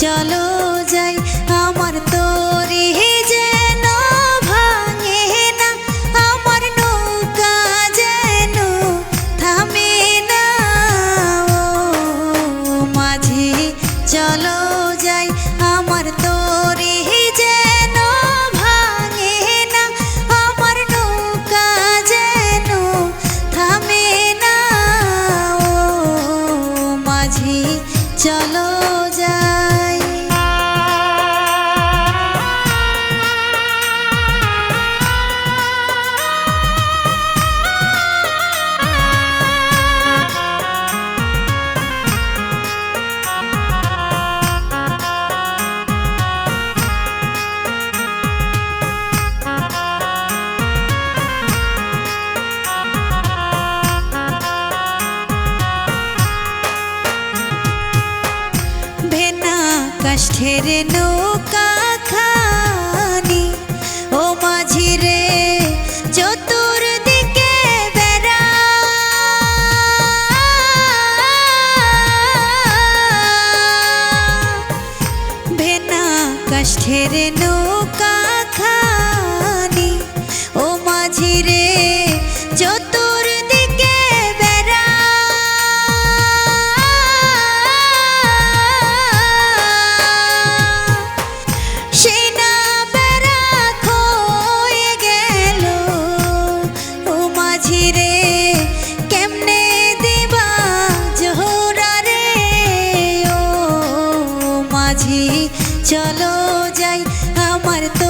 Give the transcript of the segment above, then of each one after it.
চলো যাই, আমার তরি যেন ভাঙে না, আমার নৌকা যেন থামে না। ও মাঝি, চলো যাই, আমার তরি যেন ভাঙে না, আমার নৌকা যেন থামে না। ও মাঝি, চলো কাষ্ঠের নৌকা খানি, ও মাঝি রে চতুর্দিকে বেড়া। ভেনা কাষ্ঠের নৌকা খানি, ও মাঝি রে চতুর্দিকে আমার তোরে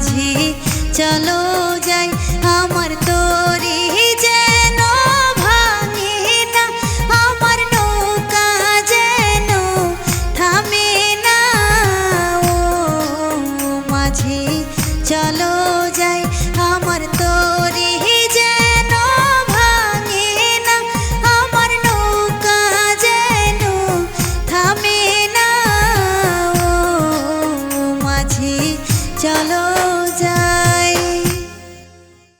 মাঝি। চলো যাই আমার